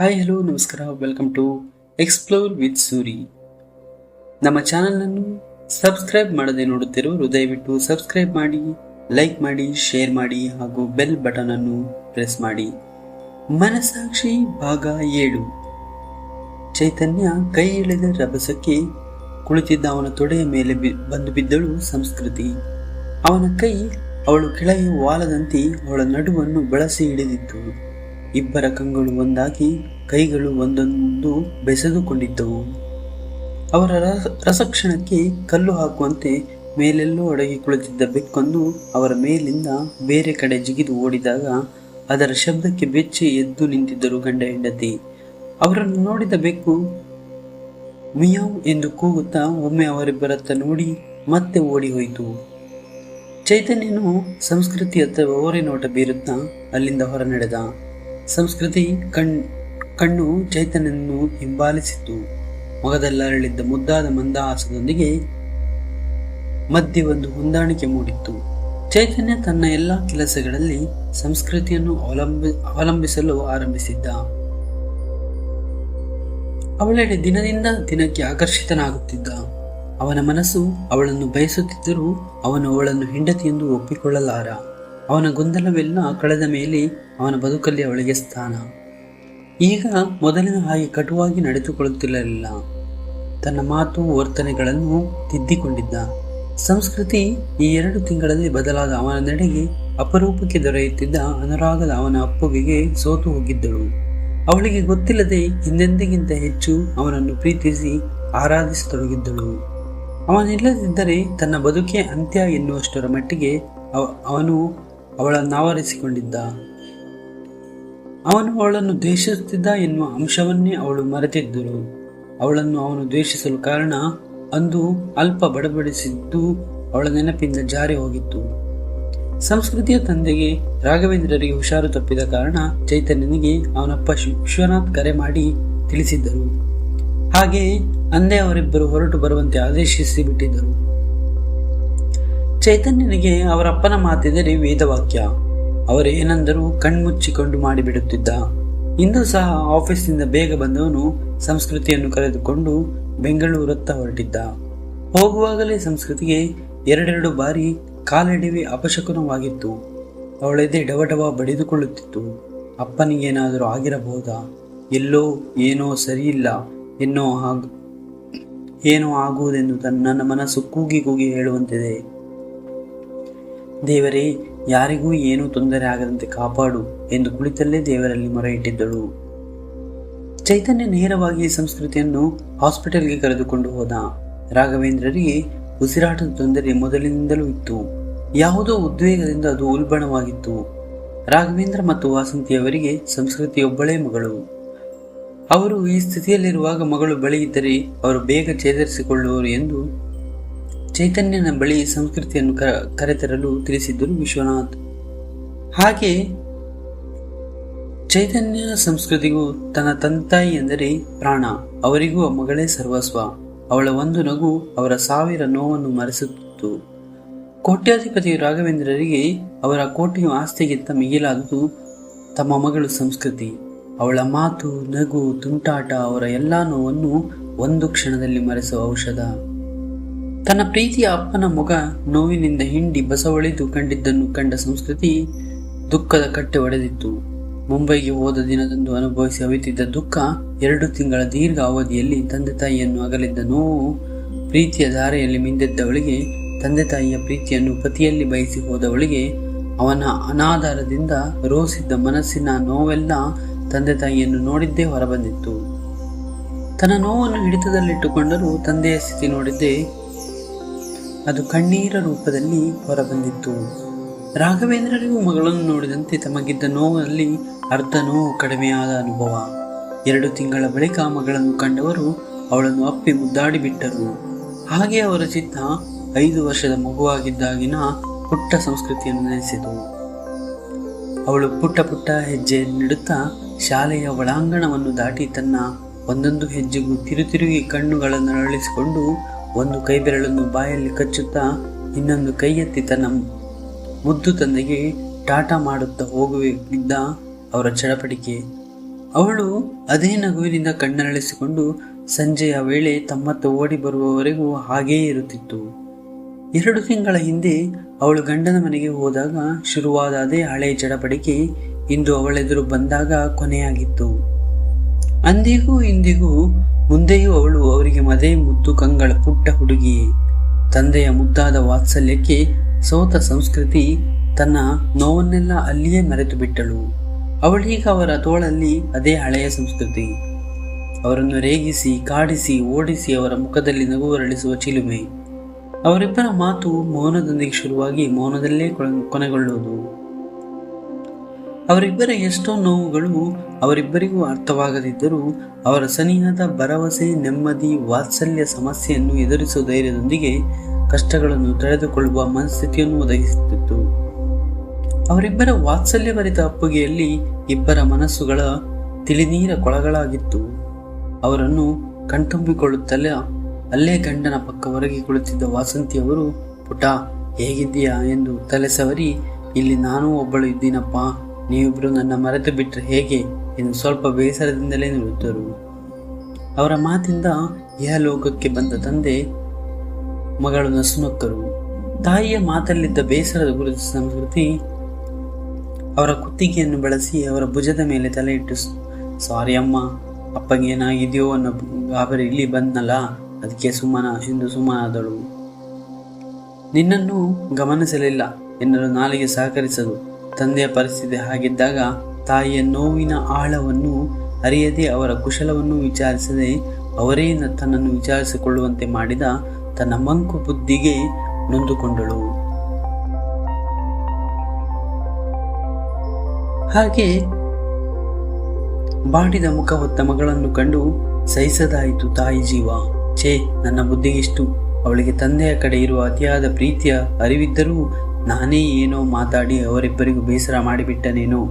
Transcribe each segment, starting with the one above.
Hi hello ನಮಸ್ಕಾರ. Welcome to explore with Suri ನಮ್ಮ ಚಾನಲನ್ನು ಸಬ್ಸ್ಕ್ರೈಬ್ ಮಾಡದೆ ನೋಡುತ್ತಿರೋರು ದಯವಿಟ್ಟು ಸಬ್ಸ್ಕ್ರೈಬ್ ಮಾಡಿ ಲೈಕ್ ಮಾಡಿ ಶೇರ್ ಮಾಡಿ, ಹಾಗೂ ಬೆಲ್ ಬಟನ್ ಅನ್ನು ಪ್ರೆಸ್ ಮಾಡಿ. ಮನಸಾಕ್ಷಿ ಭಾಗ ಏಳು. ಚೈತನ್ಯ ಕೈ ಎಳೆದ ರಭಸಕ್ಕೆ ಕುಳಿತಿದ್ದ ಅವನ ತೊಡೆಯ ಮೇಲೆ ಬಂದು ಬಿದ್ದಳು ಸಂಸ್ಕೃತಿ. ಅವನ ಕೈ ಅವಳು ಕೆಳಗೆ ವಾಲದಂತೆ ಅವಳ ನಡುವನ್ನು ಬಳಸಿ ಹಿಡಿದಿತ್ತು. ಇಬ್ಬರ ಕಂಗಳು ಒಂದಾಗಿ, ಕೈಗಳು ಒಂದೊಂದು ಬೆಸೆದುಕೊಂಡಿದ್ದವು. ಅವರ ರಸ- ರಸಕ್ಷಣಕ್ಕೆ ಕಲ್ಲು ಹಾಕುವಂತೆ ಮೇಲೆಲ್ಲೋ ಅಡಗಿ ಕುಳಿತಿದ್ದ ಬೆಕ್ಕೊಂದು ಅವರ ಮೇಲಿಂದ ಬೇರೆ ಕಡೆ ಜಿಗಿದು ಓಡಿದಾಗ ಅದರ ಶಬ್ದಕ್ಕೆ ಬೆಚ್ಚಿ ಎದ್ದು ನಿಂತಿದ್ದರು ಗಂಡ ಹೆಂಡತಿ. ಅವರನ್ನು ನೋಡಿದ ಬೆಕ್ಕು, ಮಿಯಾವ್ ಎಂದು ಕೂಗುತ್ತಾ ಒಮ್ಮೆ ಅವರಿಬ್ಬರತ್ತ ನೋಡಿ ಮತ್ತೆ ಓಡಿ ಹೋಯಿತು. ಚೈತನ್ಯನು ಸಂಸ್ಕೃತಿ ಅಥವಾ ಓರೆ ನೋಟ ಬೀರುತ್ತಾ ಅಲ್ಲಿಂದ ಹೊರ ನಡೆದ. ಸಂಸ್ಕೃತಿ ಕಣ್, ಕಣ್ಣು ಚೈತನ್ಯನನ್ನು ಹಿಂಬಾಲಿಸಿತು ಮೊಗದಲ್ಲರಳಿದ್ದ ಮುದ್ದಾದ ಮಂದಹಾಸದೊಂದಿಗೆ ಮಧ್ಯೆ ಒಂದು ಹೊಂದಾಣಿಕೆ ಮೂಡಿತ್ತು. ಚೈತನ್ಯ ತನ್ನ ಎಲ್ಲ ಕೆಲಸಗಳಲ್ಲಿ ಸಂಸ್ಕೃತಿಯನ್ನು ಅವಲಂಬಿ, ಅವಲಂಬಿಸಲು ಆರಂಭಿಸಿದ್ದ. ಅವಳೆಡೆ ದಿನದಿಂದ ದಿನಕ್ಕೆ ಆಕರ್ಷಿತನಾಗುತ್ತಿದ್ದ. ಅವನ ಮನಸ್ಸು ಅವಳನ್ನು ಬಯಸುತ್ತಿದ್ದರೂ ಅವನು ಅವಳನ್ನು ಹೆಂಡತಿಯೆಂದು ಒಪ್ಪಿಕೊಳ್ಳಲಾರ. ಅವನ ಗೊಂದಲವೆಲ್ಲ ಕಳೆದ ಮೇಲೆ ಅವನ ಬದುಕಲ್ಲಿ ಅವಳಿಗೆ ಸ್ಥಾನ. ಈಗ ಮೊದಲಿನ ಹಾಗೆ ಕಟುವಾಗಿ ನಡೆದುಕೊಳ್ಳುತ್ತಿರಲಿಲ್ಲ. ತನ್ನ ಮಾತು ವರ್ತನೆಗಳನ್ನು ತಿದ್ದಿಕೊಂಡಿದ್ದ. ಸಂಸ್ಕೃತಿ ಈ ಎರಡು ತಿಂಗಳಲ್ಲಿ ಬದಲಾದ ಅವನ ನಡೆಗೆ ಅಪರೂಪಕ್ಕೆ ದೊರೆಯುತ್ತಿದ್ದ ಅನುರಾಗದ ಅವನ ಅಪ್ಪುಗೆಗೆ ಸೋತು ಹೋಗಿದ್ದಳು. ಅವಳಿಗೆ ಗೊತ್ತಿಲ್ಲದೆ ಹಿಂದೆಂದಿಗಿಂತ ಹೆಚ್ಚು ಅವನನ್ನು ಪ್ರೀತಿಸಿ ಆರಾಧಿಸತೊಡಗಿದ್ದಳು. ಅವನಿಲ್ಲದಿದ್ದರೆ ತನ್ನ ಬದುಕೇ ಅಂತ್ಯ ಎನ್ನುವಷ್ಟರ ಮಟ್ಟಿಗೆ ಅವ- ಅವನು ಅವಳನ್ನಾವರಿಸಿಕೊಂಡಿದ್ದ ಅವನು ಅವಳನ್ನು ದ್ವೇಷಿಸುತ್ತಿದ್ದ ಎನ್ನುವ ಅಂಶವನ್ನೇ ಅವಳು ಮರೆತಿದ್ದಳು ಅವಳನ್ನು ಅವನು ದ್ವೇಷಿಸಲು ಕಾರಣ ಅಂದು ಅಲ್ಪ ಬಡಬಡಿಸಿದ್ದು ಅವಳ ನೆನಪಿಂದ ಜಾರಿ ಹೋಗಿತ್ತು. ಸಂಸ್ಕೃತಿಯ ತಂದೆಗೆ ರಾಘವೇಂದ್ರರಿಗೆ ಹುಷಾರು ತಪ್ಪಿದ ಕಾರಣ ಚೈತನ್ಯನಿಗೆ ಅವನಪ್ಪ ವಿಶ್ವನಾಥ್ ಕರೆ ಮಾಡಿ ತಿಳಿಸಿದ್ದರು. ಹಾಗೆಯೇ ಅಂದೇ ಅವರಿಬ್ಬರು ಹೊರಟು ಬರುವಂತೆ ಆದೇಶಿಸಿ ಬಿಟ್ಟಿದ್ದರು. ಚೈತನ್ಯನಿಗೆ ಅವರಪ್ಪನ ಮಾತೆಂದರೆ ವೇದವಾಕ್ಯ ಅವರೇನೆಂದರೂ ಕಣ್ಮುಚ್ಚಿಕೊಂಡು ಮಾಡಿಬಿಡುತ್ತಿದ್ದ. ಇಂದು ಸಹ ಆಫೀಸ್ನಿಂದ ಬೇಗ ಬಂದವನು ಸಂಸ್ಕೃತಿಯನ್ನು ಕರೆದುಕೊಂಡು ಬೆಂಗಳೂರತ್ತ ಹೊರಟಿದ್ದ. ಹೋಗುವಾಗಲೇ ಸಂಸ್ಕೃತಿಗೆ ಎರಡೆರಡು ಬಾರಿ ಕಾಲಡಿವಿ ಅಪಶಕುನವಾಗಿತ್ತು. ಅವಳೆದೆ ಡವಡವ ಬಡಿದುಕೊಳ್ಳುತ್ತಿತ್ತು. ಅಪ್ಪನಿಗೇನಾದರೂ ಆಗಿರಬಹುದಾ? ಎಲ್ಲೋ ಏನೋ ಸರಿಯಿಲ್ಲ. ಎನ್ನೋ ಆಗ ಏನೋ ಆಗುವುದೆಂದು ತನ್ನ ಮನಸ್ಸು ಕೂಗಿ ಕೂಗಿ ಹೇಳುವಂತಿದೆ. ದೇವರೇ, ಯಾರಿಗೂ ಏನೂ ತೊಂದರೆ ಆಗದಂತೆ ಕಾಪಾಡು ಎಂದು ಕುಳಿತಲ್ಲೇ ದೇವರಲ್ಲಿ ಮೊರೆ ಇಟ್ಟಿದ್ದಳು ಚೈತನ್ಯ ನೇರವಾಗಿ ಸಂಸ್ಕೃತಿಯನ್ನು ಹಾಸ್ಪಿಟಲ್ಗೆ ಕರೆದುಕೊಂಡು ಹೋದ. ರಾಘವೇಂದ್ರರಿಗೆ ಉಸಿರಾಟದ ತೊಂದರೆ ಮೊದಲಿನಿಂದಲೂ ಇತ್ತು. ಯಾವುದೋ ಉದ್ವೇಗದಿಂದ ಅದು ಉಲ್ಬಣವಾಗಿತ್ತು. ರಾಘವೇಂದ್ರ ಮತ್ತು ವಾಸಂತಿಯವರಿಗೆ ಸಂಸ್ಕೃತಿಯೊಬ್ಬಳೇ ಮಗಳು. ಅವರು ಈ ಸ್ಥಿತಿಯಲ್ಲಿರುವಾಗ ಮಗಳು ಬಳಿಯಿದ್ದರೆ ಅವರು ಬೇಗ ಚೇತರಿಸಿಕೊಳ್ಳುವರು ಎಂದು ಚೈತನ್ಯನ ಬಳಿ ಸಂಸ್ಕೃತಿಯನ್ನು ಕರೆತರಲು ತಿಳಿಸಿದ್ದರು ವಿಶ್ವನಾಥ್. ಹಾಗೆ ಚೈತನ್ಯ ಸಂಸ್ಕೃತಿಗೂ ತನ್ನ ತಂತಾಯಿ ಎಂದರೆ ಪ್ರಾಣ, ಅವರಿಗೂ ಮಗಳೇ ಸರ್ವಸ್ವ. ಅವಳ ಒಂದು ನಗು ಅವರ ಸಾವಿರ ನೋವನ್ನು ಮರೆಸುತ್ತಿತ್ತು ಕೋಟ್ಯಾಧಿಪತಿ ರಾಘವೇಂದ್ರರಿಗೆ ಅವರ ಕೋಟಿಯ ಆಸ್ತಿಗಿಂತ ಮಿಗಿಲಾದುದು ತಮ್ಮ ಮಗಳು ಸಂಸ್ಕೃತಿ. ಅವಳ ಮಾತು, ನಗು, ತುಂಟಾಟ ಅವರ ಎಲ್ಲ ನೋವನ್ನು ಒಂದು ಕ್ಷಣದಲ್ಲಿ ಮರೆಸುವ ಔಷಧ. ತನ್ನ ಪ್ರೀತಿಯ ಅಪ್ಪನ ಮೊಗ ನೋವಿನಿಂದ ಹಿಂಡಿ ಬಸವಳಿದು ಕಂಡಿದ್ದನ್ನು ಕಂಡ ಸಂಸ್ಕೃತಿ ದುಃಖದ ಕಟ್ಟೆ ಒಡೆದಿತ್ತು. ಮುಂಬೈಗೆ ಹೋದ ದಿನದಂದು ಅನುಭವಿಸಿ ಅವಿತಿದ್ದ ದುಃಖ ಎರಡು ತಿಂಗಳ ದೀರ್ಘ ಅವಧಿಯಲ್ಲಿ ತಂದೆ ತಾಯಿಯನ್ನು ಅಗಲಿದ್ದ ನೋವು ಪ್ರೀತಿಯ ಧಾರೆಯಲ್ಲಿ ಮಿಂದೆದ್ದವಳಿಗೆ ತಂದೆ ತಾಯಿಯ ಪ್ರೀತಿಯನ್ನು ಪತಿಯಲ್ಲಿ ಬಯಸಿ ಹೋದವಳಿಗೆ ಅವನ ಅನಾಧಾರದಿಂದ ರೋಸಿದ್ದ ಮನಸ್ಸಿನ ನೋವೆಲ್ಲ ತಂದೆ ತಾಯಿಯನ್ನು ನೋಡಿದ್ದೇ ಹೊರಬಂದಿತ್ತು. ತನ್ನ ನೋವನ್ನು ಹಿಡಿತದಲ್ಲಿಟ್ಟುಕೊಂಡರೂ ತಂದೆಯ ಸ್ಥಿತಿ ನೋಡಿದ್ದೇ ಅದು ಕಣ್ಣೀರ ರೂಪದಲ್ಲಿ ಹೊರಬಂದಿತ್ತು. ರಾಘವೇಂದ್ರರಿಗೂ ಮಗಳನ್ನು ನೋಡಿದಂತೆ ತಮಗಿದ್ದ ನೋವಲ್ಲಿ ಅರ್ಧ ನೋವು ಕಡಿಮೆಯಾದ ಅನುಭವ. ಎರಡು ತಿಂಗಳ ಬಳಿಕ ಮಗಳನ್ನು ಕಂಡವರು ಅವಳನ್ನು ಅಪ್ಪಿ ಮುದ್ದಾಡಿಬಿಟ್ಟರು ಹಾಗೆ ಅವರ ಚಿತ್ತ ಐದು ವರ್ಷದ ಮಗುವಾಗಿದ್ದಾಗಿನ ಪುಟ್ಟ ಸಂಸ್ಕೃತಿಯನ್ನು ನೆನೆಸಿತು. ಅವಳು ಪುಟ್ಟ ಪುಟ್ಟ ಹೆಜ್ಜೆ ನೀಡುತ್ತಾ ಶಾಲೆಯ ಒಳಾಂಗಣವನ್ನು ದಾಟಿ ತನ್ನ ಒಂದೊಂದು ಹೆಜ್ಜೆಗೂ ತಿರುತಿರುಗಿ ಕಣ್ಣುಗಳನ್ನು ಅರಳಿಸಿಕೊಂಡು ಒಂದು ಕೈಬೆರಳನ್ನು ಬಾಯಲ್ಲಿ ಕಚ್ಚುತ್ತಾ ಇನ್ನೊಂದು ಕೈ ಎತ್ತಿ ತನ್ನ ಮುದ್ದು ತಂದೆಗೆ ಟಾಟಾ ಮಾಡುತ್ತಾ ಹೋಗುವಿದ್ದ ಅವರ ಚಡಪಡಿಕೆ. ಅವಳು ಅದೇ ನಗುವಿನಿಂದ ಕಣ್ಣರಳಿಸಿಕೊಂಡು ಸಂಜೆಯ ವೇಳೆ ತಮ್ಮತ್ತ ಓಡಿ ಬರುವವರೆಗೂ ಹಾಗೇ ಇರುತ್ತಿತ್ತು. ಎರಡು ತಿಂಗಳ ಹಿಂದೆ ಅವಳು ಗಂಡನ ಮನೆಗೆ ಹೋದಾಗ ಶುರುವಾದ ಅದೇ ಹಳೆ ಚಡಪಡಿಕೆ ಇಂದು ಅವಳೆದುರು ಬಂದಾಗ ಕೊನೆಯಾಗಿತ್ತು. ಅಂದಿಗೂ ಇಂದಿಗೂ ಮುಂದೆಯೂ ಅವಳು ಅವರಿಗೆ ಮದೇ ಮುದ್ದು ಕಂಗಳ ಪುಟ್ಟ ಹುಡುಗಿಯೇ ತಂದೆಯ ಮುದ್ದಾದ ವಾತ್ಸಲ್ಯಕ್ಕೆ ಸೋತ ಸಂಸ್ಕೃತಿ ತನ್ನ ನೋವನ್ನೆಲ್ಲ ಅಲ್ಲಿಯೇ ಮರೆತು ಬಿಟ್ಟಳು. ಅವಳೀಗ ಅವರ ತೋಳಲ್ಲಿ ಅದೇ ಹಳೆಯ ಸಂಸ್ಕೃತಿ. ಅವರನ್ನು ರೇಗಿಸಿ, ಕಾಡಿಸಿ, ಓಡಿಸಿ ಅವರ ಮುಖದಲ್ಲಿ ನಗು ಅರಳಿಸುವ ಚಿಲುಮೆ. ಅವರಿಬ್ಬರ ಮಾತು ಮೌನದೊಂದಿಗೆ ಶುರುವಾಗಿ ಮೌನದಲ್ಲೇ ಕೊನೆ- ಕೊನೆಗೊಳ್ಳುವುದು. ಅವರಿಬ್ಬರ ಎಷ್ಟೋ ನೋವುಗಳು ಅವರಿಬ್ಬರಿಗೂ ಅರ್ಥವಾಗದಿದ್ದರೂ ಅವರ ಸನಿಹದ ಭರವಸೆ, ನೆಮ್ಮದಿ, ವಾತ್ಸಲ್ಯ ಸಮಸ್ಯೆಯನ್ನು ಎದುರಿಸುವ ಧೈರ್ಯದೊಂದಿಗೆ ಕಷ್ಟಗಳನ್ನು ತಡೆದುಕೊಳ್ಳುವ ಮನಸ್ಥಿತಿಯನ್ನು ಒದಗಿಸುತ್ತಿತ್ತು. ಅವರಿಬ್ಬರ ವಾತ್ಸಲ್ಯಭರಿತ ಅಪ್ಪುಗೆಯಲ್ಲಿ ಇಬ್ಬರ ಮನಸ್ಸುಗಳ ತಿಳಿನೀರ ಕೊಳಗಳಾಗಿತ್ತು. ಅವರನ್ನು ಕಣ್ತುಂಬಿಕೊಳ್ಳುತ್ತಲೇ ಅಲ್ಲೇ ಗಂಡನ ಪಕ್ಕ ಹೊರಗೆ ಕುಳಿತಿದ್ದ ವಾಸಂತಿಯವರು ಪುಟ ಹೇಗಿದ್ದೀಯಾ? ಎಂದು ತಲೆ ಸವರಿ ಇಲ್ಲಿ ನಾನೂ ಒಬ್ಬಳು ಇದ್ದೀನಪ್ಪ. ನೀವಿಬ್ರು ನನ್ನ ಮರೆತು ಬಿಟ್ಟರೆ ಹೇಗೆ? ಎಂದು ಸ್ವಲ್ಪ ಬೇಸರದಿಂದಲೇ ನುಡಿದರು ಅವರ ಮಾತಿಂದ ಇಹಲೋಕಕ್ಕೆ ಬಂದ ತಂದೆ ಮಗಳು ನಸುನಕ್ಕರು ತಾಯಿಯ ಮಾತಲ್ಲಿದ್ದ ಬೇಸರದ ಕುರಿತ ಸಂಸ್ಕೃತಿ ಅವರ ಕುತ್ತಿಗೆಯನ್ನು ಬಳಸಿ ಅವರ ಭುಜದ ಮೇಲೆ ತಲೆ ಇಟ್ಟು ಸಾರಿ ಅಮ್ಮ ಅಪ್ಪಗೆ ಏನಾಗಿದೆಯೋ ಅನ್ನೋ ಗಾಬರಿ ಇಲ್ಲಿ ಬಂದ್ನಲ್ಲ ಅದಕ್ಕೆ ಸುಮ್ಮನ ಎಂದು ಸುಮ್ಮನಾದಳು ನಿನ್ನನ್ನು ಗಮನಿಸಲಿಲ್ಲ, ಎನ್ನಲು ನಾಲಿಗೆ ಸಹಕರಿಸದು. ತಂದೆಯ ಪರಿಸ್ಥಿತಿ ಹಾಗಿದ್ದಾಗ ತಾಯಿಯ ನೋವಿನ ಆಳವನ್ನು ಅರಿಯದೆ ಅವರ ಕುಶಲವನ್ನು ವಿಚಾರಿಸದೆ ಅವರೇ ತನ್ನನ್ನು ವಿಚಾರಿಸಿಕೊಳ್ಳುವಂತೆ ಮಾಡಿದ ತನ್ನ ಮಂಕು ಬುದ್ಧಿಗೆ ನೊಂದುಕೊಂಡಳು. ಹಾಗೆ ಬಾಡಿದ ಮುಖ ಹೊತ್ತ ಮಗಳನ್ನು ಕಂಡು ಸಹಿಸದಾಯಿತು ತಾಯಿ ಜೀವ. ಛೇ, ನನ್ನ ಬುದ್ಧಿಗಿಷ್ಟು. ಅವಳಿಗೆ ತಂದೆಯ ಕಡೆ ಇರುವ ಅತಿಯಾದ ಪ್ರೀತಿಯ ಅರಿವಿದ್ದರೂ ನಾನೇ ಏನೋ ಮಾತಾಡಿ ಅವರಿಬ್ಬರಿಗೂ ಬೇಸರ ಮಾಡಿಬಿಟ್ಟನೇನೋ.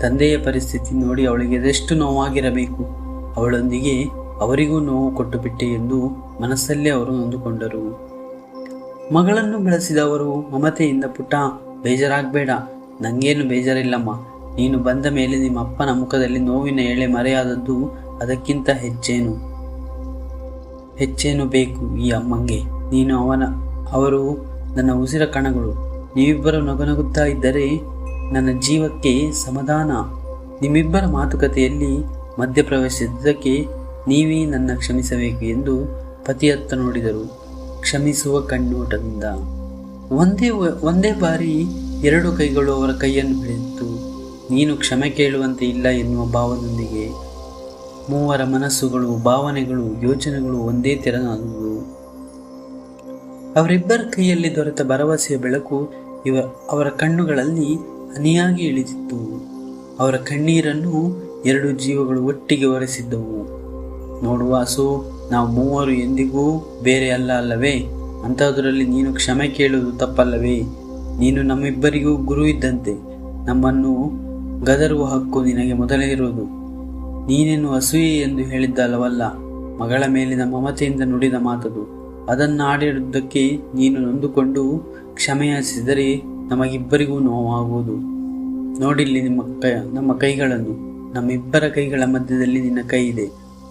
ತಂದೆಯ ಪರಿಸ್ಥಿತಿ ನೋಡಿ ಅವಳಿಗೆ ಅದೆಷ್ಟು ನೋವಾಗಿರಬೇಕು. ಅವಳೊಂದಿಗೆ ಅವರಿಗೂ ನೋವು ಕೊಟ್ಟು ಬಿಟ್ಟೆ ಎಂದು ಮನಸ್ಸಲ್ಲೇ ಅವರು ನೊಂದುಕೊಂಡರು. ಮಗಳನ್ನು ಬೆಳೆಸಿದ ಅವರು ಮಮತೆಯಿಂದ ಪುಟ್ಟ, ಬೇಜಾರಾಗಬೇಡ. ನಂಗೇನು ಬೇಜಾರಿಲ್ಲಮ್ಮ. ನೀನು ಬಂದ ಮೇಲೆ ನಿಮ್ಮ ಅಪ್ಪನ ಮುಖದಲ್ಲಿ ನೋವಿನ ಎಳೆ ಮರೆಯಾದದ್ದು ಅದಕ್ಕಿಂತ ಹೆಚ್ಚೇನು. ಹೆಚ್ಚೇನು ಬೇಕು ಈ ಅಮ್ಮಂಗೆ. ನೀನು ಅವನ, ಅವರು ನನ್ನ ಉಸಿರ ಕಣಗಳು. ನೀವಿಬ್ಬರು ನಗುನಗುತ್ತಾ ಇದ್ದರೆ ನನ್ನ ಜೀವಕ್ಕೆ ಸಮಾಧಾನ. ನಿಮ್ಮಿಬ್ಬರ ಮಾತುಕತೆಯಲ್ಲಿ ಮಧ್ಯಪ್ರವೇಶಿಸಿದ್ದಕ್ಕೆ ನೀವೇ ನನ್ನ ಕ್ಷಮಿಸಬೇಕು ಎಂದು ಪತಿಯತ್ತ ನೋಡಿದರು. ಕ್ಷಮಿಸುವ ಕಣ್ಣೋಟದಿಂದ. ಒಂದೇ ಒಂದೇ ಬಾರಿ ಎರಡು ಕೈಗಳು ಅವರ ಕೈಯನ್ನು ಹಿಡಿದಿತ್ತು. ನೀನು ಕ್ಷಮೆ ಕೇಳುವಂತೆ ಇಲ್ಲ ಎನ್ನುವ ಭಾವದೊಂದಿಗೆ. ಮೂವರ ಮನಸ್ಸುಗಳು, ಭಾವನೆಗಳು, ಯೋಚನೆಗಳು ಒಂದೇ ತೆರನಾದವು. ಅವರಿಬ್ಬರ ಕೈಯಲ್ಲಿ ದೊರೆತ ಭರವಸೆಯ ಬೆಳಕು ಇವ, ಅವರ ಕಣ್ಣುಗಳಲ್ಲಿ ಹನಿಯಾಗಿ ಇಳಿದಿತ್ತು. ಅವರ ಕಣ್ಣೀರನ್ನು ಎರಡು ಜೀವಗಳು ಒಟ್ಟಿಗೆ ಒರೆಸಿದ್ದವು. ನೋಡುವ ಸೋ ನಾವು ಮೂವರು ಎಂದಿಗೂ ಬೇರೆ ಅಲ್ಲ ಅಲ್ಲವೇ? ಅಂಥದ್ರಲ್ಲಿ ನೀನು ಕ್ಷಮೆ ಕೇಳುವುದು ತಪ್ಪಲ್ಲವೇ? ನೀನು ನಮ್ಮಿಬ್ಬರಿಗೂ ಗುರು ಇದ್ದಂತೆ. ನಮ್ಮನ್ನು ಗದರುವ ಹಕ್ಕು ನಿನಗೆ ಮೊದಲೇ ಇರುವುದು. ನೀನೇನು ಅಸೂಯೆ ಎಂದು ಹೇಳಿದ್ದಲ್ಲವಲ್ಲ ಮಗಳ ಮೇಲಿನ ಮಮತೆಯಿಂದ ನುಡಿದ ಮಾತದು. ಅದನ್ನು ಆಡಿರುವುದಕ್ಕೆ ನೀನು ನೊಂದುಕೊಂಡು ಕ್ಷಮೆಯಾಚಿಸಿದರೆ ನಮಗಿಬ್ಬರಿಗೂ ನೋವಾಗುವುದು ನೋಡಿಲ್ಲಿ ನಿಮ್ಮ ಕೈ, ನಮ್ಮ ಕೈಗಳನ್ನು, ನಮ್ಮಿಬ್ಬರ ಕೈಗಳ ಮಧ್ಯದಲ್ಲಿ ನಿನ್ನ ಕೈ ಇದೆ.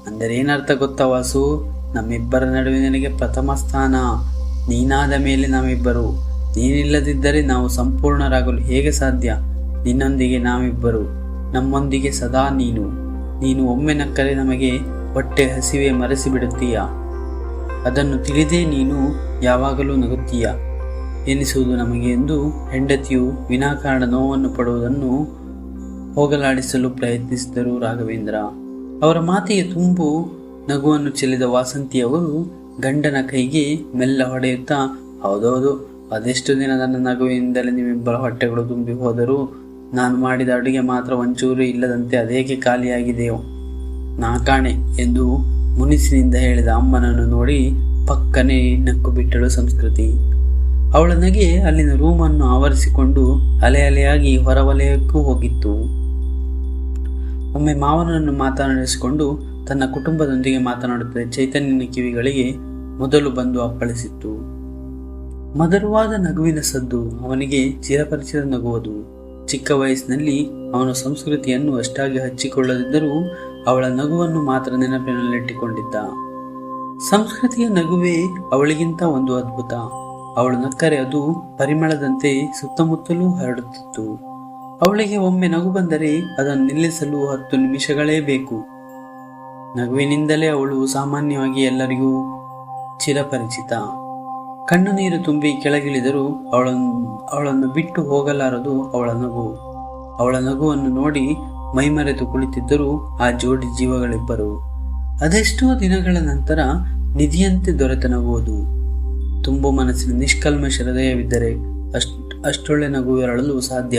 ಅಂದರೆ ಏನರ್ಥ ಗೊತ್ತಾ ವಾಸು? ನಮ್ಮಿಬ್ಬರ ನಡುವೆ ನಿನಗೆ ಪ್ರಥಮ ಸ್ಥಾನ. ನೀನಾದ ಮೇಲೆ ನಾವಿಬ್ಬರು. ನೀನಿಲ್ಲದಿದ್ದರೆ ನಾವು ಸಂಪೂರ್ಣರಾಗಲು ಹೇಗೆ ಸಾಧ್ಯ? ನಿನ್ನೊಂದಿಗೆ ನಾವಿಬ್ಬರು. ನಮ್ಮೊಂದಿಗೆ ಸದಾ ನೀನು. ನೀನು ಒಮ್ಮೆ ನಕ್ಕರೆ ನಮಗೆ ಹೊಟ್ಟೆ ಹಸಿವೆ ಮರೆಸಿ ಬಿಡುತ್ತೀಯ ಅದನ್ನು ತಿಳಿದೇ ನೀನು ಯಾವಾಗಲೂ ನಗುತ್ತೀಯ? ಎನಿಸುವುದು ನಮಗೆ ಎಂದು ಹೆಂಡತಿಯು ವಿನಾಕಾರಣ ನೋವನ್ನು ಪಡುವುದನ್ನು ಹೋಗಲಾಡಿಸಲು ಪ್ರಯತ್ನಿಸಿದರು ರಾಘವೇಂದ್ರ. ಅವರ ಮಾತಿಗೆ ತುಂಬು ನಗುವನ್ನು ಚೆಲ್ಲಿದ ವಾಸಂತಿಯವರು ಗಂಡನ ಕೈಗೆ ಮೆಲ್ಲ ಹೊಡೆಯುತ್ತಾ, ಹೌದೌದು, ಅದೆಷ್ಟು ದಿನ ನನ್ನ ನಗುವಿನಿಂದಲೇ ನಿಮ್ಮಿಬ್ಬರ ಹೊಟ್ಟೆಗಳು ತುಂಬಿ ಹೋದರೂ ನಾನು ಮಾಡಿದ ಅಡುಗೆ ಮಾತ್ರ ಒಂಚೂರು ಇಲ್ಲದಂತೆ ಅದೇಕೆ ಖಾಲಿಯಾಗಿದೆಯೋ? ನಾ ಕಾಣೆ ಎಂದು ಮುನಿಸಿನಿಂದ ಹೇಳಿದ ಅಮ್ಮನನ್ನು ನೋಡಿ ಪಕ್ಕನೆ ನಕ್ಕು ಬಿಟ್ಟಳು ಸಂಸ್ಕೃತಿ. ಅವಳ ನಗೆ ಅಲ್ಲಿನ ರೂಮನ್ನು ಆವರಿಸಿಕೊಂಡು ಅಲೆ ಅಲೆಯಾಗಿ ಹೊರವಲಯಕ್ಕೂ ಹೋಗಿತ್ತು. ಒಮ್ಮೆ ಮಾವನನ್ನು ಮಾತನಾಡಿಸಿಕೊಂಡು ತನ್ನ ಕುಟುಂಬದೊಂದಿಗೆ ಮಾತನಾಡುತ್ತಿದ್ದ ಚೈತನ್ಯನ ಕಿವಿಗಳಿಗೆ ಮೊದಲು ಬಂದು ಅಪ್ಪಳಿಸಿತ್ತು. ಮಧುರವಾದ ನಗುವಿನ ಸದ್ದು ಅವನಿಗೆ ಚಿರಪರಿಚಿತ ನಗುವುದು. ಚಿಕ್ಕ ವಯಸ್ಸಿನಲ್ಲಿ ಅವನು ಸಂಸ್ಕೃತಿಯನ್ನು ಅಷ್ಟಾಗಿ ಹಚ್ಚಿಕೊಳ್ಳದಿದ್ದರೂ ಅವಳ ನಗುವನ್ನು ಮಾತ್ರ ನೆನಪಿನಲ್ಲಿಟ್ಟುಕೊಂಡಿದ್ದ. ಸಂಸ್ಕೃತಿಯ ನಗುವೇ ಅವಳಿಗಿಂತ ಒಂದು ಅದ್ಭುತ. ಅವಳು ನಕ್ಕರೆ ಅದು ಪರಿಮಳದಂತೆ ಸುತ್ತಮುತ್ತಲೂ ಹರಡುತ್ತಿತ್ತು. ಅವಳಿಗೆ ಒಮ್ಮೆ ನಗು ಬಂದರೆ ಅದನ್ನು ನಿಲ್ಲಿಸಲು ಹತ್ತು ನಿಮಿಷಗಳೇ ಬೇಕು. ನಗುವಿನಿಂದಲೇ ಅವಳು ಸಾಮಾನ್ಯವಾಗಿ ಎಲ್ಲರಿಗೂ ಚಿರಪರಿಚಿತ. ಕಣ್ಣು ನೀರು ತುಂಬಿ ಕೆಳಗಿಳಿದರೂ ಅವಳನ್ನು ಅವಳನ್ನು ಬಿಟ್ಟು ಹೋಗಲಾರದು ಅವಳ ನಗು. ಅವಳ ನಗುವನ್ನು ನೋಡಿ ಮೈಮರೆತು ಕುಳಿತಿದ್ದರು ಆ ಜೋಡಿ ಜೀವಗಳಿಬ್ಬರು. ಅದೆಷ್ಟೋ ದಿನಗಳ ನಂತರ ನಿಧಿಯಂತೆ ದೊರೆತ ನಗುವುದು ತುಂಬು ಮನಸ್ಸಿನ ನಿಷ್ಕಲ್ಮಶ ಹೃದಯವಿದ್ದರೆ ಅಷ್ಟ್, ಅಷ್ಟೊಳ್ಳೆ ನಗು ಎರಳಲು ಸಾಧ್ಯ.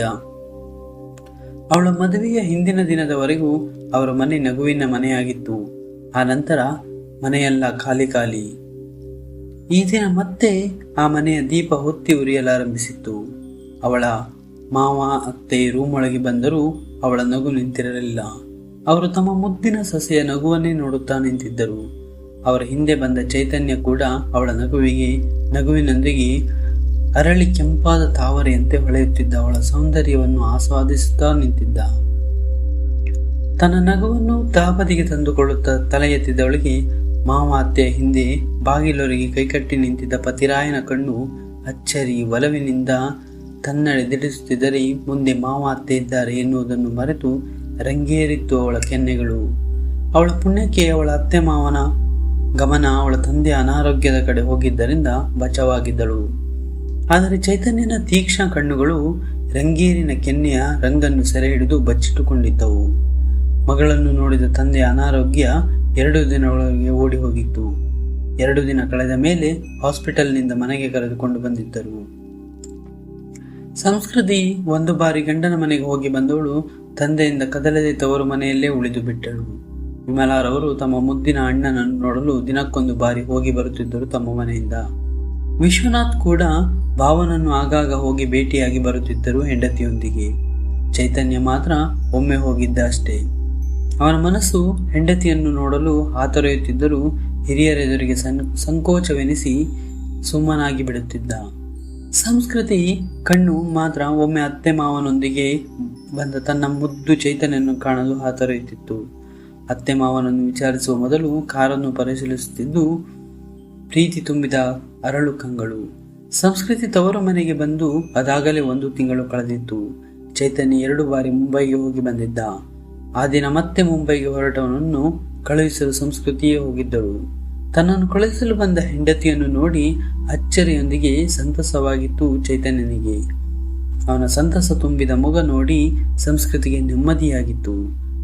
ಅವಳ ಮದುವೆಯ ಹಿಂದಿನ ದಿನದವರೆಗೂ ಅವರ ಮನೆ ನಗುವಿನ ಮನೆಯಾಗಿತ್ತು. ಆ ನಂತರ ಮನೆಯೆಲ್ಲ ಖಾಲಿ ಖಾಲಿ. ಈ ದಿನ ಮತ್ತೆ ಆ ಮನೆಯ ದೀಪ ಹೊತ್ತಿ ಉರಿಯಲಾರಂಭಿಸಿತ್ತು. ಅವಳ ಮಾವ, ಅತ್ತೆ ರೂಮ್ ಬಂದರೂ ಅವಳ ನಗು ನಿಂತಿರಲಿಲ್ಲ. ಅವರು ತಮ್ಮ ಮುದ್ದಿನ ಸಸೆಯ ನಗುವನ್ನೇ ನೋಡುತ್ತಾ ನಿಂತಿದ್ದರು. ಅವರ ಹಿಂದೆ ಬಂದ ಚೈತನ್ಯ ಕೂಡ ಅವಳ ನಗುವಿಗೆ, ನಗುವಿನೊಂದಿಗೆ ಅರಳಿ ಕೆಂಪಾದ ತಾವರೆಯಂತೆ ಹೊಳೆಯುತ್ತಿದ್ದ ಅವಳ ಸೌಂದರ್ಯವನ್ನು ಆಸ್ವಾದಿಸುತ್ತಾ ನಿಂತಿದ್ದ. ತನ್ನ ನಗುವನ್ನು ತಾಪದಿಗೆ ತಂದುಕೊಳ್ಳುತ್ತಾ ತಲೆ ಎತ್ತಿದ್ದವಳಿಗೆ ಮಾವ ಹಿಂದೆ ಬಾಗಿಲೊರಿಗೆ ಕೈಕಟ್ಟಿ ನಿಂತಿದ್ದ ಪತಿರಾಯನ ಕಣ್ಣು ಅಚ್ಚರಿ ಒಲವಿನಿಂದ ತನ್ನಡೆದಿಡಿಸುತ್ತಿದ್ದರೆ ಮುಂದೆ ಮಾವ ಅತ್ತೆ ಇದ್ದಾರೆ ಎನ್ನುವುದನ್ನು ಮರೆತು ರಂಗೇರಿತ್ತು ಅವಳ ಕೆನ್ನೆಗಳು. ಅವಳ ಪುಣ್ಯಕ್ಕೆ ಅವಳ ಅತ್ತೆ ಮಾವನ ಗಮನ ಅವಳ ತಂದೆ ಅನಾರೋಗ್ಯದ ಕಡೆ ಹೋಗಿದ್ದರಿಂದ ಬಚಾವಾಗಿದ್ದಳು ಆದರೆ ಚೈತನ್ಯನ ತೀಕ್ಷ್ಣ ಕಣ್ಣುಗಳು ರಂಗೇರಿನ ಕೆನ್ನೆಯ ರಂಗನ್ನು ಸೆರೆ ಹಿಡಿದು ಬಚ್ಚಿಟ್ಟುಕೊಂಡಿದ್ದವು. ಮಗಳನ್ನು ನೋಡಿದ ತಂದೆಯ ಅನಾರೋಗ್ಯ ಎರಡು ದಿನಗಳೊಳಗೆ ಓಡಿ ಹೋಗಿತ್ತು. ಎರಡು ದಿನ ಕಳೆದ ಮೇಲೆ ಹಾಸ್ಪಿಟಲ್ನಿಂದ ಮನೆಗೆ ಕರೆದುಕೊಂಡು ಬಂದಿದ್ದರು. ಸಂಸ್ಕೃತಿ ಒಂದು ಬಾರಿ ಗಂಡನ ಮನೆಗೆ ಹೋಗಿ ಬಂದವಳು ತಂದೆಯಿಂದ ಕದಲದೆ ತವರು ಮನೆಯಲ್ಲೇ ಉಳಿದು ಬಿಟ್ಟಳು. ವಿಮಲಾರವರು ತಮ್ಮ ಮುದ್ದಿನ ಅಣ್ಣನನ್ನು ನೋಡಲು ದಿನಕ್ಕೊಂದು ಬಾರಿ ಹೋಗಿ ಬರುತ್ತಿದ್ದರು ತಮ್ಮ ಮನೆಯಿಂದ. ವಿಶ್ವನಾಥ್ ಕೂಡ ಭಾವನನ್ನು ಆಗಾಗ ಹೋಗಿ ಭೇಟಿಯಾಗಿ ಬರುತ್ತಿದ್ದರು ಹೆಂಡತಿಯೊಂದಿಗೆ. ಚೈತನ್ಯ ಮಾತ್ರ ಒಮ್ಮೆ ಹೋಗಿದ್ದ ಅಷ್ಟೇ. ಅವನ ಮನಸ್ಸು ಹೆಂಡತಿಯನ್ನು ನೋಡಲು ಹಾತೊರೆಯುತ್ತಿದ್ದರೂ ಹಿರಿಯರೆದುರಿಗೆ ಸಂ ಸಂಕೋಚವೆನಿಸಿ ಸುಮ್ಮನಾಗಿ ಬಿಡುತ್ತಿದ್ದ. ಸಂಸ್ಕೃತಿ ಕಣ್ಣು ಮಾತ್ರ ಒಮ್ಮೆ ಅತ್ತೆ ಮಾವನೊಂದಿಗೆ ಬಂದ ತನ್ನ ಮುದ್ದು ಚೈತನ್ಯನ್ನು ಕಾಣಲು ಹಾತೊರೆಯುತ್ತಿತ್ತು ಅತ್ತೆ ಮಾವನನ್ನು ವಿಚಾರಿಸುವ ಮೊದಲು ಕಾರನ್ನು ಪರಿಶೀಲಿಸುತ್ತಿದ್ದು, ಪ್ರೀತಿ ತುಂಬಿದ ಅರಳು ಕಂಗಳು. ಸಂಸ್ಕೃತಿ ತವರು ಮನೆಗೆ ಬಂದು ಅದಾಗಲೇ ಒಂದು ತಿಂಗಳು ಕಳೆದಿತ್ತು. ಚೈತನ್ಯ ಎರಡು ಬಾರಿ ಮುಂಬೈಗೆ ಹೋಗಿ ಬಂದಿದ್ದ. ಆ ದಿನ ಮತ್ತೆ ಮುಂಬೈಗೆ ಹೊರಟವನನ್ನು ಕಳುಹಿಸಲು ಸಂಸ್ಕೃತಿಯೇ ಹೋಗಿದ್ದಳು ತನ್ನನ್ನು ಕಳುಹಿಸಲು ಬಂದ ಹೆಂಡತಿಯನ್ನು ನೋಡಿ ಅಚ್ಚರಿಯೊಂದಿಗೆ ಸಂತಸವಾಗಿತ್ತು ಚೈತನ್ಯನಿಗೆ. ಅವನ ಸಂತಸ ತುಂಬಿದ ಮುಗ ನೋಡಿ ಸಂಸ್ಕೃತಿಗೆ ನೆಮ್ಮದಿಯಾಗಿತ್ತು.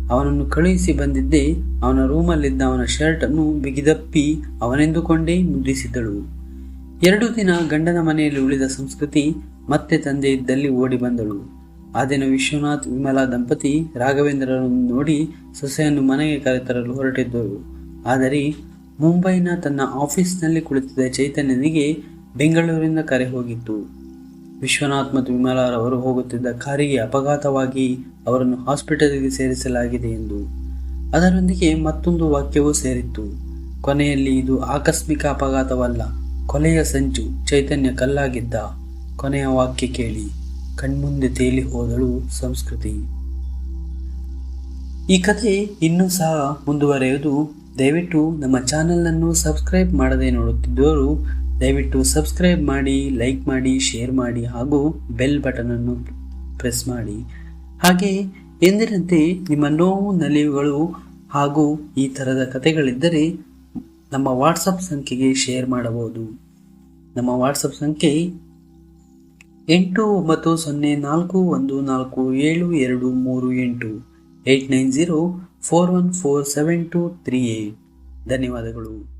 ಅವನನ್ನು ಕಳುಹಿಸಿ ಬಂದಿದ್ದೇ ಅವನ ರೂಮಲ್ಲಿದ್ದ ಅವನ ಶರ್ಟ್ ಅನ್ನು ಬಿಗಿದಪ್ಪಿ ಅವನೆಂದುಕೊಂಡೇ ಮುದ್ರಿಸಿದ್ದಳು. ಎರಡು ದಿನ ಗಂಡನ ಮನೆಯಲ್ಲಿ ಉಳಿದ ಸಂಸ್ಕೃತಿ ಮತ್ತೆ ತಂದೆ ಇದ್ದಲ್ಲಿ ಓಡಿ ಬಂದಳು. ಆ ದಿನ ವಿಶ್ವನಾಥ್ ವಿಮಲಾ ದಂಪತಿ ರಾಘವೇಂದ್ರರನ್ನು ನೋಡಿ ಸೊಸೆಯನ್ನು ಮನೆಗೆ ಕರೆತರಲು ಹೊರಟಿದ್ದರು. ಆದರೆ ಮುಂಬೈನ ತನ್ನ ಆಫೀಸ್ನಲ್ಲಿ ಕುಳಿತಿದ್ದ ಚೈತನ್ಯನಿಗೆ ಬೆಂಗಳೂರಿನಿಂದ ಕರೆ ಹೋಗಿತ್ತು. ವಿಶ್ವನಾಥ್ ಮತ್ತು ವಿಮಲಾರವರು ಹೋಗುತ್ತಿದ್ದ ಕಾರಿಗೆ ಅಪಘಾತವಾಗಿ ಅವರನ್ನು ಹಾಸ್ಪಿಟಲ್ಗೆ ಸೇರಿಸಲಾಗಿದೆ ಎಂದು. ಅದರೊಂದಿಗೆ ಮತ್ತೊಂದು ವಾಕ್ಯವೂ ಸೇರಿತ್ತು. ಕೊನೆಯಲ್ಲಿ ಇದು ಆಕಸ್ಮಿಕ ಅಪಘಾತವಲ್ಲ, ಕೊಲೆಯ ಸಂಚು, ಚೈತನ್ಯ ಕಲ್ಲಾಗಿದ್ದ ಕೊನೆಯ ವಾಕ್ಯ ಕೇಳಿ. ಕಣ್ಮುಂದೆ ತೇಲಿ ಹೋದಳು ಸಂಸ್ಕೃತಿ. ಈ ಕಥೆ ಇನ್ನೂ ಸಹ ಮುಂದುವರೆಯುವುದು. ದಯವಿಟ್ಟು ನಮ್ಮ ಚಾನಲನ್ನು ಸಬ್ಸ್ಕ್ರೈಬ್ ಮಾಡದೆ ನೋಡುತ್ತಿದ್ದವರು ದಯವಿಟ್ಟು ಸಬ್ಸ್ಕ್ರೈಬ್ ಮಾಡಿ, ಲೈಕ್ ಮಾಡಿ, ಶೇರ್ ಮಾಡಿ ಹಾಗೂ ಬೆಲ್ ಬಟನನ್ನು ಪ್ರೆಸ್ ಮಾಡಿ. ಹಾಗೆ ಎಂದಿನಂತೆ ನಿಮ್ಮ ನೋವು, ನಲಿವುಗಳು ಹಾಗೂ ಈ ಥರದ ಕಥೆಗಳಿದ್ದರೆ ನಮ್ಮ ವಾಟ್ಸಪ್ ಸಂಖ್ಯೆಗೆ ಶೇರ್ ಮಾಡಬಹುದು. ನಮ್ಮ ವಾಟ್ಸಪ್ ಸಂಖ್ಯೆ ಎಂಟು ಒಂಬತ್ತು ಸೊನ್ನೆ ನಾಲ್ಕು ಒಂದು ನಾಲ್ಕು ಏಳು ಎರಡು ಮೂರು ಎಂಟು eight nine zero four one four seven two three eight ಧನ್ಯವಾದಗಳು.